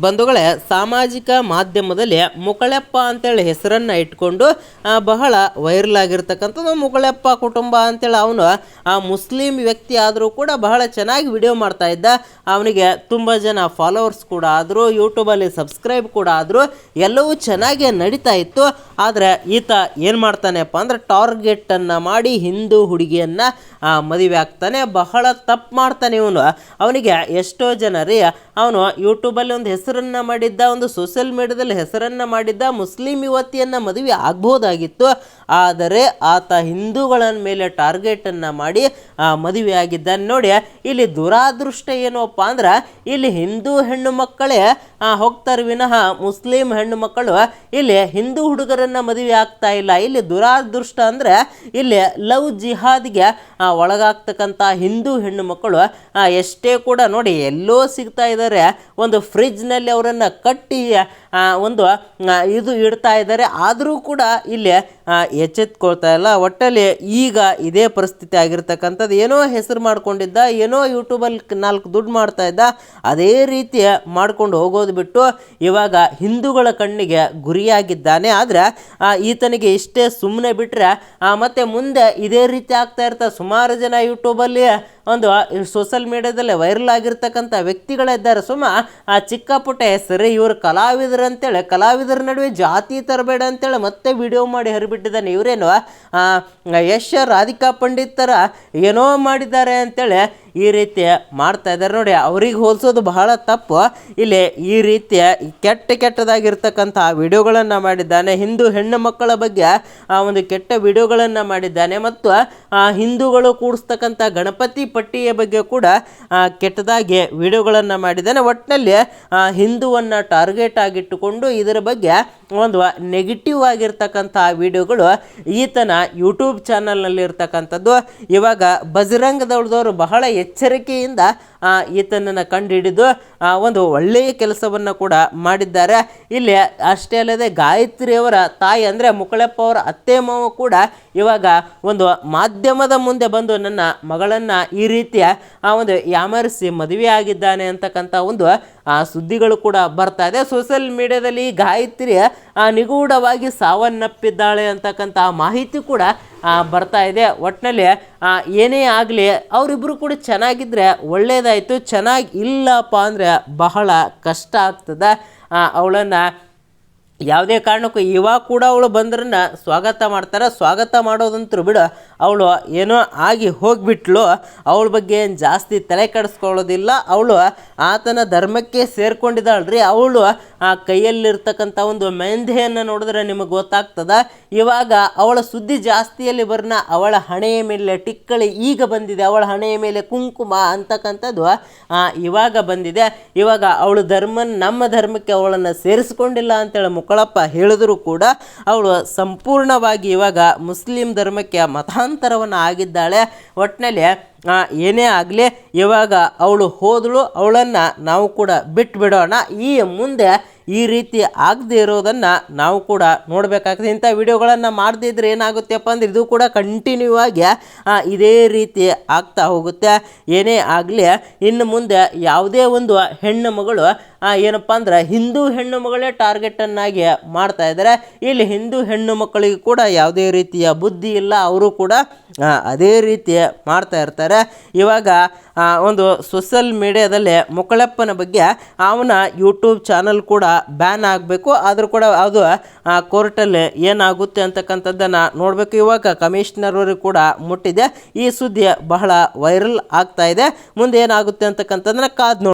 ಬಂಧುಗಳೇ, ಸಾಮಾಜಿಕ ಮಾಧ್ಯಮದಲ್ಲಿ ಮುಕಳೆಪ್ಪ ಅಂತೇಳಿ ಹೆಸರನ್ನು ಇಟ್ಕೊಂಡು ಬಹಳ ವೈರಲ್ ಆಗಿರ್ತಕ್ಕಂಥದ್ದು ಮುಕಳೆಪ್ಪ ಕುಟುಂಬ ಅಂತೇಳಿ ಅವನು, ಆ, ಮುಸ್ಲಿಂ ವ್ಯಕ್ತಿ ಆದರೂ ಕೂಡ ಬಹಳ ಚೆನ್ನಾಗಿ ವಿಡಿಯೋ ಮಾಡ್ತಾ ಇದ್ದ. ಅವನಿಗೆ ತುಂಬ ಜನ ಫಾಲೋವರ್ಸ್ ಕೂಡ ಆದರೂ ಯೂಟ್ಯೂಬಲ್ಲಿ ಸಬ್ಸ್ಕ್ರೈಬ್ ಕೂಡ ಆದರೂ, ಎಲ್ಲವೂ ಚೆನ್ನಾಗೇ ನಡೀತಾ ಇತ್ತು. ಆದರೆ ಈತ ಏನು ಮಾಡ್ತಾನೆಪ್ಪ ಅಂದ್ರೆ ಟಾರ್ಗೆಟನ್ನು ಮಾಡಿ ಹಿಂದೂ ಹುಡುಗಿಯನ್ನು ಮದುವೆ ಆಗ್ತಾನೆ, ಬಹಳ ತಪ್ಪು ಮಾಡ್ತಾನೆ ಇವನು. ಅವನಿಗೆ ಎಷ್ಟೋ ಜನರೇ, ಅವನು ಯೂಟ್ಯೂಬಲ್ಲಿ ಒಂದು ಹೆಸರನ್ನು ಮಾಡಿದ್ದ ಒಂದು ಸೋಷಿಯಲ್ ಮೀಡಿಯಾದಲ್ಲಿ ಹೆಸರನ್ನು ಮಾಡಿದ್ದ ಮುಸ್ಲಿಂ ಯುವತಿಯನ್ನು ಮದುವೆ ಆಗ್ಬೋದಾಗಿತ್ತು ಆದರೆ ಆತ ಹಿಂದೂಗಳ ಮೇಲೆ ಟಾರ್ಗೆಟನ್ನು ಮಾಡಿ ಆ, ಮದುವೆ ಆಗಿದ್ದಾನೆ ನೋಡಿ ಇಲ್ಲಿ ದುರಾದೃಷ್ಟ ಏನಪ್ಪ ಅಂದ್ರೆ ಇಲ್ಲಿ ಹಿಂದೂ ಹೆಣ್ಣು ಮಕ್ಕಳೇ ಹೋಗ್ತಾರೆ ವಿನಃ ಮುಸ್ಲಿಂ ಹೆಣ್ಣು ಮಕ್ಕಳು ಇಲ್ಲಿ ಹಿಂದೂ ಹುಡುಗರನ್ನ ಮದುವೆ ಆಗ್ತಾ ಇಲ್ಲ. ಇಲ್ಲಿ ದುರಾದೃಷ್ಟ ಅಂದ್ರೆ ಇಲ್ಲಿ ಲವ್ ಜಿಹಾದ್ಗೆ ಒಳಗಾಗ್ತಕ್ಕಂಥ ಹಿಂದೂ ಹೆಣ್ಣು ಮಕ್ಕಳು ಎಷ್ಟೇ ಕೂಡ ನೋಡಿ ಎಲ್ಲೋ ಸಿಗ್ತಾ ಇದ್ದಾರೆ. ಒಂದು ಫ್ರಿಜ್ನಲ್ಲಿ ಅವರನ್ನು ಕಟ್ಟಿ ಒಂದು ಇದು ಇಡ್ತಾ ಇದ್ದಾರೆ. ಆದರೂ ಕೂಡ ಇಲ್ಲಿ ಎಚ್ಚೆತ್ಕೊಳ್ತಾ ಇಲ್ಲ. ಒಟ್ಟಲ್ಲಿ ಈಗ ಇದೇ ಪರಿಸ್ಥಿತಿ ಆಗಿರ್ತಕ್ಕಂಥದ್ದು. ಏನೋ ಹೆಸರು ಮಾಡಿಕೊಂಡಿದ್ದ, ಏನೋ ಯೂಟ್ಯೂಬಲ್ಲಿ ನಾಲ್ಕು ದುಡ್ಡು ಮಾಡ್ತಾ ಇದ್ದ, ಅದೇ ರೀತಿ ಮಾಡ್ಕೊಂಡು ಹೋಗೋದು ಬಿಟ್ಟು ಇವಾಗ ಹಿಂದೂಗಳ ಕಣ್ಣಿಗೆ ಗುರಿಯಾಗಿದ್ದಾನೆ. ಆದರೆ ಈತನಿಗೆ ಇಷ್ಟೇ ಸುಮ್ಮನೆ ಬಿಟ್ಟರೆ ಮತ್ತು ಮುಂದೆ ಇದೇ ರೀತಿ ಆಗ್ತಾ ಇರ್ತಾ, ಸುಮಾರು ಜನ ಯೂಟ್ಯೂಬಲ್ಲಿ ಒಂದು ಸೋಷಲ್ ಮೀಡಿಯಾದಲ್ಲಿ ವೈರಲ್ ಆಗಿರ್ತಕ್ಕಂಥ ವ್ಯಕ್ತಿಗಳಿದ್ದಾರೆ ಸುಮ್ಮ ಆ ಚಿಕ್ಕ ಪುಟ್ಟ ಹೆಸರು ಇವರು ಕಲಾವಿದರು ಅಂತೇಳಿ, ಕಲಾವಿದರ ನಡುವೆ ಜಾತಿ ತರಬೇಡ ಅಂತೇಳಿ ಮತ್ತೆ ವಿಡಿಯೋ ಮಾಡಿ ಹರಿಬಿಟ್ಟಿದ್ದಾನೆ. ಇವರೇನು ಯಶ ರಾಧಿಕಾ ಪಂಡಿತರ ಏನೋ ಮಾಡಿದ್ದಾರೆ ಅಂತೇಳಿ ಈ ರೀತಿ ಮಾಡ್ತಾ ಇದ್ದಾರೆ. ನೋಡಿ, ಅವ್ರಿಗೆ ಹೋಲಿಸೋದು ಬಹಳ ತಪ್ಪು. ಇಲ್ಲಿ ಈ ರೀತಿಯ ಕೆಟ್ಟ ಕೆಟ್ಟದಾಗಿರ್ತಕ್ಕಂಥ ವಿಡಿಯೋಗಳನ್ನು ಮಾಡಿದ್ದಾನೆ. ಹಿಂದೂ ಹೆಣ್ಣು ಮಕ್ಕಳ ಬಗ್ಗೆ ಆ ಒಂದು ಕೆಟ್ಟ ವಿಡಿಯೋಗಳನ್ನು ಮಾಡಿದ್ದಾನೆ. ಮತ್ತು ಆ ಹಿಂದೂಗಳು ಕೂಡಿಸ್ತಕ್ಕಂಥ ಗಣಪತಿ ಪಟ್ಟಿಯ ಬಗ್ಗೆ ಕೂಡ ಕೆಟ್ಟದಾಗಿ ವಿಡಿಯೋಗಳನ್ನು ಮಾಡಿದ್ದಾನೆ. ಒಟ್ಟಿನಲ್ಲಿ ಹಿಂದೂವನ್ನು ಟಾರ್ಗೆಟ್ ಆಗಿಟ್ಟುಕೊಂಡು ಇದರ ಬಗ್ಗೆ ಒಂದು ನೆಗೆಟಿವ್ ಆಗಿರ್ತಕ್ಕಂಥ ವಿಡಿಯೋಗಳು ಈತನ ಯೂಟ್ಯೂಬ್ ಚಾನಲ್ನಲ್ಲಿರ್ತಕ್ಕಂಥದ್ದು. ಇವಾಗ ಬಜರಂಗದವ್ರದವರು ಬಹಳ ಎಚ್ಚರಿಕೆಯಿಂದ ಈತನನ್ನು ಕಂಡುಹಿಡಿದು ಒಂದು ಒಳ್ಳೆಯ ಕೆಲಸವನ್ನು ಕೂಡ ಮಾಡಿದ್ದಾರೆ. ಇಲ್ಲಿ ಅಷ್ಟೇ ಅಲ್ಲದೆ ಗಾಯತ್ರಿಯವರ ತಾಯಿ ಅಂದರೆ ಮುಕಳಪ್ಪ ಅವರ ಅತ್ತೆ ಮಾವ ಕೂಡ ಇವಾಗ ಒಂದು ಮಾಧ್ಯಮದ ಮುಂದೆ ಬಂದು ನನ್ನ ಮಗಳನ್ನು ಈ ರೀತಿಯ, ಆ, ಒಂದು ಯಾಮರಿಸಿ ಮದುವೆ ಆಗಿದ್ದಾನೆ ಅಂತಕ್ಕಂಥ ಒಂದು ಸುದ್ದಿಗಳು ಕೂಡ ಬರ್ತಾ ಇದೆ. ಸೋಷಿಯಲ್ ಮೀಡಿಯಾದಲ್ಲಿ ಗಾಯತ್ರಿ ಆ, ನಿಗೂಢವಾಗಿ ಸಾವನ್ನಪ್ಪಿದ್ದಾಳೆ ಅಂತಕ್ಕಂಥ ಮಾಹಿತಿ ಕೂಡ ಬರ್ತಾ ಇದೆ. ಒಟ್ಟಿನಲ್ಲಿ ಏನೇ ಆಗಲಿ ಅವರಿಬ್ಬರು ಕೂಡ ಚೆನ್ನಾಗಿದ್ದರೆ ಒಳ್ಳೆಯದಾಯಿತು ಚೆನ್ನಾಗಿ ಇಲ್ಲಪ್ಪ ಅಂದರೆ ಬಹಳ ಕಷ್ಟ ಆಗ್ತದೆ. ಅವಳನ್ನು ಯಾವುದೇ ಕಾರಣಕ್ಕೂ ಇವಾಗ ಕೂಡ ಅವಳು ಬಂದ್ರನ್ನ ಸ್ವಾಗತ ಮಾಡ್ತಾರೆ. ಸ್ವಾಗತ ಮಾಡೋದಂತರು ಬಿಡು, ಅವಳು ಏನೋ ಆಗಿ ಹೋಗಿಬಿಟ್ಲು, ಅವಳ ಬಗ್ಗೆ ಏನು ಜಾಸ್ತಿ ತಲೆ ಕೆಡಿಸ್ಕೊಳ್ಳೋದಿಲ್ಲ, ಅವಳು ಆತನ ಧರ್ಮಕ್ಕೆ ಸೇರಿಕೊಂಡಿದ್ದಾಳ್ರಿ, ಅವಳು ಆ ಕೈಯಲ್ಲಿರ್ತಕ್ಕಂಥ ಒಂದು ಮೆಂದೆಯನ್ನು ನೋಡಿದ್ರೆ ನಿಮಗೆ ಗೊತ್ತಾಗ್ತದ. ಇವಾಗ ಅವಳ ಸುದ್ದಿ ಜಾಸ್ತಿಯಲ್ಲಿ ಬರ್ನ ಅವಳ ಹಣೆಯ ಮೇಲೆ ಟಿಕ್ಕಳಿ ಈಗ ಬಂದಿದೆ. ಅವಳ ಹಣೆಯ ಮೇಲೆ ಕುಂಕುಮ ಅಂತಕ್ಕಂಥದ್ದು ಇವಾಗ ಬಂದಿದೆ. ಇವಾಗ ಅವಳು ಧರ್ಮ ನಮ್ಮ ಧರ್ಮಕ್ಕೆ ಅವಳನ್ನು ಸೇರಿಸ್ಕೊಂಡಿಲ್ಲ ಅಂತೇಳಿ ಮುಕ್ಕಳಪ್ಪ ಹೇಳಿದರೂ ಕೂಡ ಅವಳು ಸಂಪೂರ್ಣವಾಗಿ ಇವಾಗ ಮುಸ್ಲಿಂ ಧರ್ಮಕ್ಕೆ ಮತಾಂತರವನ್ನು ಆಗಿದ್ದಾಳೆ. ಒಟ್ಟಿನಲ್ಲಿ ಏನೇ ಆಗಲಿ, ಇವಾಗ ಅವಳು ಹೋದಳು, ಅವಳನ್ನು ನಾವು ಕೂಡ ಬಿಟ್ಟು ಬಿಡೋಣ ಈ ಮುಂದೆ ಈ ರೀತಿ ಆಗದೆ ಇರೋದನ್ನು ನಾವು ಕೂಡ ನೋಡಬೇಕಾಗ್ತದೆ. ಇಂಥ ವಿಡಿಯೋಗಳನ್ನು ಮಾಡದಿದ್ರೆ ಏನಾಗುತ್ತೆಪ್ಪ ಅಂದ್ರೆ ಇದು ಕೂಡ ಕಂಟಿನ್ಯೂ ಆಗಿ ಇದೇ ರೀತಿ ಆಗ್ತಾ ಹೋಗುತ್ತೆ. ಏನೇ ಆಗಲಿ, ಇನ್ನು ಮುಂದೆ ಯಾವುದೇ ಒಂದು ಹೆಣ್ಣು ಮಗಳು ಏನಪ್ಪ ಅಂದ್ರೆ ಹಿಂದೂ ಹೆಣ್ಣು ಮಗಳೇ ಟಾರ್ಗೆಟನ್ನಾಗಿ ಮಾಡ್ತಾ ಇದ್ದಾರೆ ಇಲ್ಲಿ ಹಿಂದೂ ಹೆಣ್ಣು ಮಕ್ಕಳಿಗೆ ಕೂಡ ಯಾವುದೇ ರೀತಿಯ ಬುದ್ಧಿ ಇಲ್ಲ. ಅವರು ಕೂಡ ಅದೇ ರೀತಿ ಮಾಡ್ತಾ ಇರ್ತಾರೆ. ಇವಾಗ ಒಂದು ಸೋಷಲ್ ಮೀಡಿಯಾದಲ್ಲಿ ಮುಕ್ಕಳಪ್ಪನ ಬಗ್ಗೆ ಅವನ ಯೂಟ್ಯೂಬ್ ಚಾನಲ್ ಕೂಡ ಬ್ಯಾನ್ ಆಗಬೇಕು. ಆದರೂ ಕೂಡ ಅದು ಕೋರ್ಟಲ್ಲಿ ಏನಾಗುತ್ತೆ ಅಂತಕ್ಕಂಥದ್ದನ್ನು ನೋಡಬೇಕು. ಇವಾಗ ಕಮಿಷನರ್ ಅವರು ಕೂಡ ಮುಟ್ಟಿದೆ. ಈ ಸುದ್ದಿ ಬಹಳ ವೈರಲ್ ಆಗ್ತಾ ಇದೆ. ಮುಂದೆ ಏನಾಗುತ್ತೆ ಅಂತಕ್ಕಂಥದ್ದನ್ನು ಕಾದು ನೋಡಿ